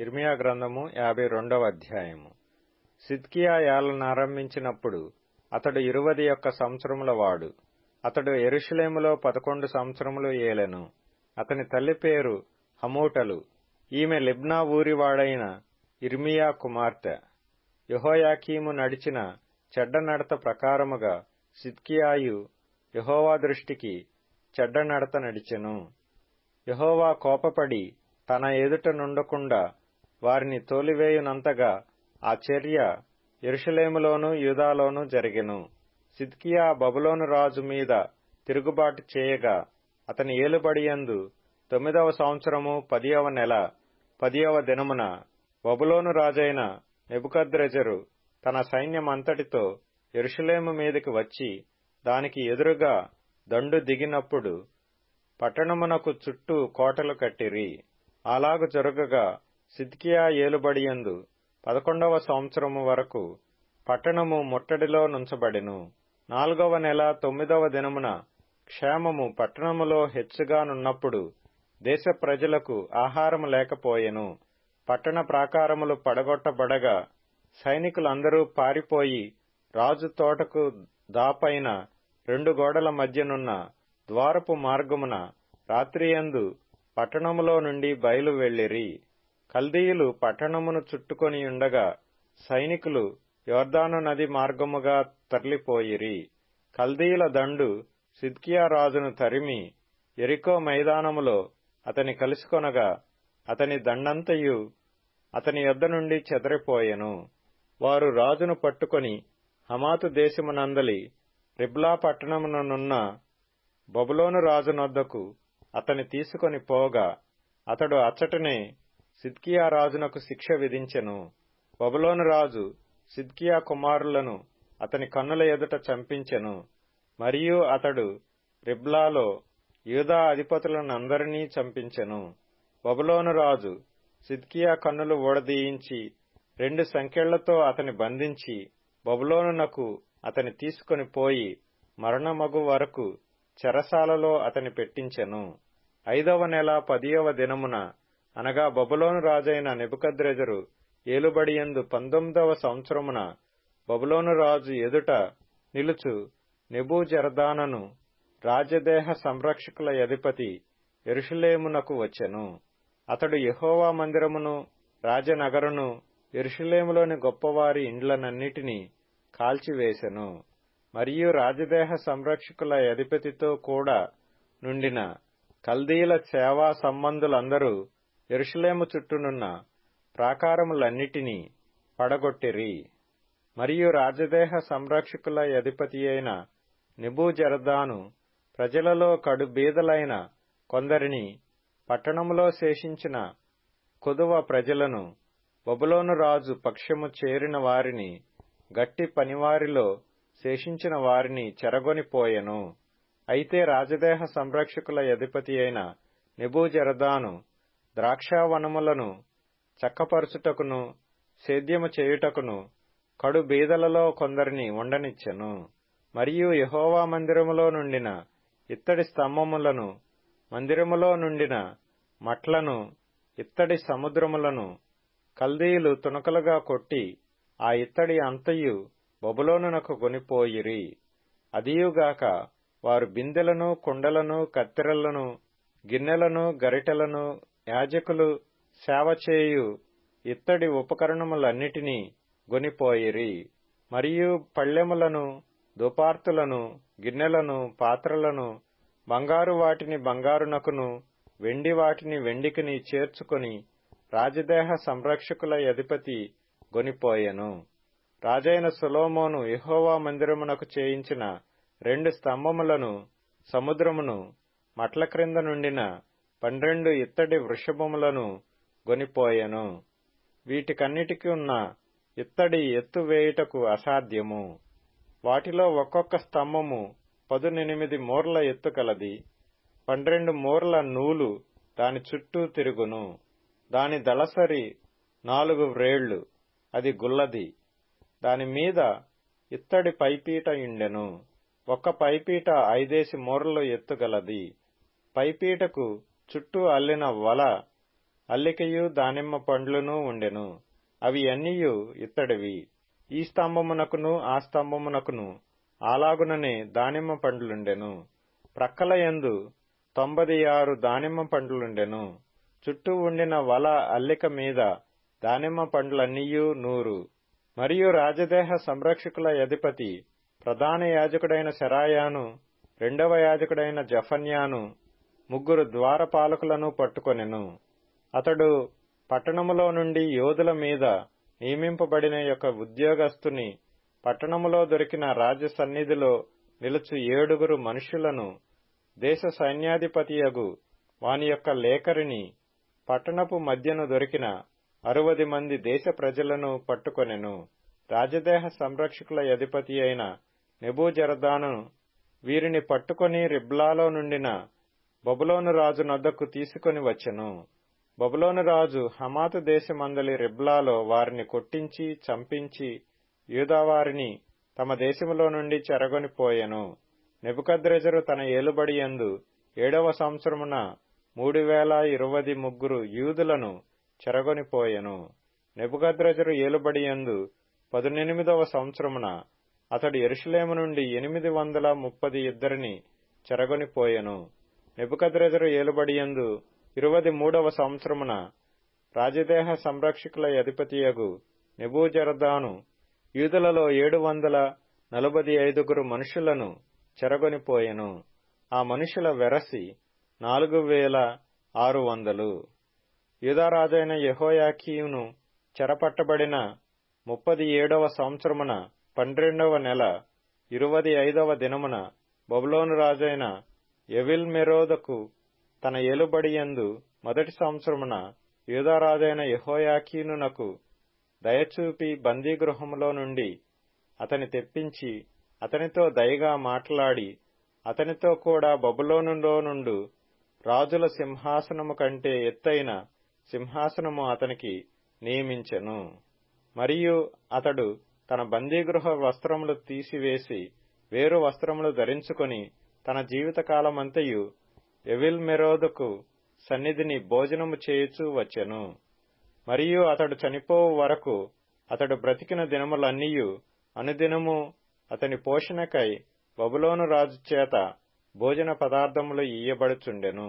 ఇర్మియా గ్రంథము యాభై రెండవ అధ్యాయము. సిద్కియా ఏలనారంభించినప్పుడు అతడు ఇరువది యొక్క సంవత్సరముల వాడు. అతడు ఎరుషలేములో పదకొండు సంవత్సరములు ఏలెను. అతని తల్లి పేరు హమూటలు. ఈమె లిబ్నా ఊరివాడైన ఇర్మియా కుమార్తె. యహోయాకీము నడిచిన చెడ్డ నడత ప్రకారముగా సిద్కియాయు యహోవా దృష్టికి చెడ్డ నడత నడిచెను. యహోవా కోపపడి తన ఎదుట నుండకుండా వారిని తోలివేయునంతగా ఆ చర్య ఎరుషలేములోను యూదాలోను జరిగెను. సిద్కియా బబులోను రాజు మీద తిరుగుబాటు చేయగా అతని ఏలుబడియందు తొమ్మిదవ సంవత్సరము పదియవ నెల పదియవ దినమున బబులోను రాజైన నెబుకద్రెజరు తన సైన్యమంతటితో ఎరుషలేము మీదకి వచ్చి దానికి ఎదురుగా దండు దిగినప్పుడు పట్టణమునకు చుట్టూ కోటలు కట్టిరి. అలాగు జరుగగా సిద్కియా ఏలుబడియందు పదకొండవ సంవత్సరము వరకు పట్టణము ముట్టడిలో నుంచబడెను. నాలుగవ నెల తొమ్మిదవ దినమున క్షేమము పట్టణములో హెచ్చుగానున్నప్పుడు దేశ ప్రజలకు ఆహారము లేకపోయెను. పట్టణ ప్రాకారములు పడగొట్టబడగా సైనికులందరూ పారిపోయి రాజు తోటకు దాపైన రెండు గోడల మధ్యనున్న ద్వారపు మార్గమున రాత్రియందు పట్టణములో నుండి బయలు వెళ్ళిరి. కల్దీయులు పట్టణమును చుట్టుకొని ఉండగా సైనికులు యోర్దాను నది మార్గముగా తరలిపోయిరి. కల్దీయుల దండు సిద్కియా రాజును తరిమి ఎరికో మైదానములో అతని కలుసుకొనగా అతని దండంతయు అతని యొద్ద నుండి చెదరిపోయెను. వారు రాజును పట్టుకొని హమాతు దేశమునందలి రిబ్లా పట్టణముననున్న బబులోను రాజునొద్దకు అతని తీసుకొని పోగా అతడు అచ్చటనే సిద్కియా రాజునకు శిక్ష విధించెను. బబులోను రాజు సిద్కియా కుమారులను అతని కన్నుల ఎదుట చంపించెను. మరియు అతడు రిబ్లాలో యూదా అధిపతులనందరినీ చంపించెను. బబులోను రాజు సిద్కియా కన్నులు ఊడదీయించి రెండు సంఖ్యళ్ళతో అతని బంధించి బబులోనునకు అతని తీసుకొని పోయి మరణమగు వరకు చెరసాలలో అతని పెట్టించెను. ఐదవ నెల పదియవ దినమున అనగా బబులోను రాజైన నెబుకద్రెజరు ఏలుబడియందు పంతొమ్మిదవ సంవత్సరమున బబులోను రాజు ఎదుట నిలుచు నెబూజరదానను రాజదేహ సంరక్షకుల అధిపతి ఎరుషులేమునకు వచ్చెను. అతడు యహోవా మందిరమును రాజనగరును ఎరుషులేములోని గొప్పవారి ఇండ్లనన్నిటినీ కాల్చివేశెను మరియు రాజదేహ సంరక్షకుల అధిపతితో కూడా నుండిన కల్దీల సేవా సంబంధులందరూ ఎరుషలేము చుట్టూనున్న ప్రాకారములన్నిటినీ పడగొట్టిరి. మరియు రాజదేహ సంరక్షకుల అధిపతి అయిన నిబూజరదాను ప్రజలలో కడు బీదలైన కొందరిని పట్టణములో శేషించిన కొదువ ప్రజలను బబులోను రాజు పక్షము చేరిన వారిని గట్టి పనివారిలో శేషించిన వారిని చెరగొనిపోయెను అయితే రాజదేహ సంరక్షకుల అధిపతి అయిన నిబూజరదాను ద్రాక్షావనములను చక్కపరుచుటకును సేద్యము చేయుటకును కడు బీదలలో కొందరిని ఉండనిచ్చెను. మరియు యహోవా మందిరములో నుండిన ఇత్తడి స్తంభములను మందిరములో నుండిన మట్లను ఇత్తడి సముద్రములను కల్దీయులు తునకలుగా కొట్టి ఆ ఇత్తడి అంతయు బబులోనునకు కొనిపోయిరి. అదియుగాక వారు బిందెలను కుండలను కత్తెరలను గిన్నెలను గరిటెలను యాజకులు సేవ చేయు ఇత్తడి ఉపకరణములన్నిటినీ గొనిపోయిరి. మరియు పళ్ళెములను దుపార్తులను గిన్నెలను పాత్రలను బంగారు వాటిని బంగారునకును వెండి వాటిని వెండికిని చేర్చుకొని రాజదేహ సంరక్షకుల అధిపతి గొనిపోయెను. రాజైన సులోమోను యహోవా మందిరమునకు చేయించిన రెండు స్తంభములను సముద్రమును మట్ల క్రింద నుండిన పన్నెండు ఇత్తడి వృషభములను గొనిపోయెను. వీటికన్నిటికి ఉన్న ఇత్తడి ఎత్తు వేయుటకు అసాధ్యము. వాటిలో ఒక్కొక్క స్తంభము పదునెనిమిది మూర్ల ఎత్తు కలది. పన్నెండు మూర్ల నూలు దాని చుట్టూ తిరుగును. దాని దళసరి నాలుగు వ్రేళ్ళు అది గుల్లది. దాని మీద ఇత్తడి పైపీట ఇండెను. ఒక్క పైపీట ఐదేసి మూరలు ఎత్తుగలది పైపీటకు చుట్టూ అల్లిన వల అల్లికయు దానిమ్మ పండ్లును ఉండెను. అవి అన్నియు ఇత్తడివి. ఈ స్తంభమునకును ఆ స్తంభమునకును అలాగుననే దానిమ్మ పండ్లుండెను. ప్రక్కల యందు తొంభది ఆరు దానిమ్మ పండ్లుండెను. చుట్టూ ఉండిన వల అల్లిక మీద దానిమ్మ పండ్లన్నీయు నూరు. మరియు రాజదేహ సంరక్షకుల అధిపతి ప్రధాన యాజకుడైన శరాయాను రెండవ యాజకుడైన జఫన్యాను ముగ్గురు ద్వారపాలకులను పట్టుకొనెను. అతడు పట్టణములో నుండి యోధుల మీద నియమింపబడిన యొక్క ఉద్యోగస్తుని పట్టణములో దొరికిన రాజ సన్నిధిలో నిలుచు ఏడుగురు మనుష్యులను దేశ సైన్యాధిపతియగు వాని యొక్క లేఖరిని పట్టణపు మధ్యను దొరికిన అరవది మంది దేశ ప్రజలను పట్టుకొనెను. రాజదేహ సంరక్షకుల అధిపతి అయిన నెబూజరదాను వీరిని పట్టుకొని రిబ్లాలో నుండిన బబులోను రాజు నద్దకు తీసుకొని వచ్చెను. బబులోను రాజు హమాతు దేశమందలి రిబ్లాలో వారిని కొట్టించి చంపించి యూదావారిని తమ దేశములో నుండి చెరగొనిపోయెను నెబుకద్రెజరు తన ఏలుబడి యందు ఏడవ సంవత్సరమున మూడు వేల ఇరవది ముగ్గురు యూదులను చెరగొనిపోయెను నెబుకద్రెజరు ఏలుబడి యందు పదునెనిమిదవ సంవత్సరమున అతడు ఎరుషులేము నుండి ఎనిమిది వందల ముప్పది ఇద్దరిని చెరగొనిపోయెను నెబుకద్రెజరు ఏలుబడియందు ఇరువది ఇరవది మూడవ సంవత్సరమున రాజదేహ సంరక్షకుల అధిపతియగు నెబూజరదాను యూదులలో ఏడు వందల నలభై ఐదుగురు మనుషులను చెరగొనిపోయెను ఆ మనుషుల వెరసి నాలుగు వేల ఆరు వందలు. యూదారాజైన యహోయాకీయును చెరపట్టబడిన ముప్పది ఏడవ సంవత్సరమున పన్నెండవ నెల ఇరువది ఐదవ దినమున బబులోను రాజైన ఎవిల్ మెరోదకు తన ఏలుబడియందు మొదటి సంవత్సరమున యూదారాజైన యహోయాకీనునకు దయచూపి బందీగృహములో నుండి అతని తెప్పించి అతనితో దయగా మాట్లాడి అతనితో కూడా బబులోనులో నుండు రాజుల సింహాసనము కంటే ఎత్తైన సింహాసనము అతనికి నియమించెను. మరియు అతడు తన బందీగృహ వస్త్రములు తీసివేసి వేరు వస్త్రములు ధరించుకొని తన జీవితకాలమంతయు ఎవిల్ మెరోదుకు సన్నిధిని భోజనము చేయుచూ వచ్చెను. మరియు అతడు చనిపో వరకు అతడు బ్రతికిన దినములన్నీయు అనుదినము అతని పోషణకై బబులోను రాజు చేత భోజన పదార్థములు ఇయ్యబడుచుండెను.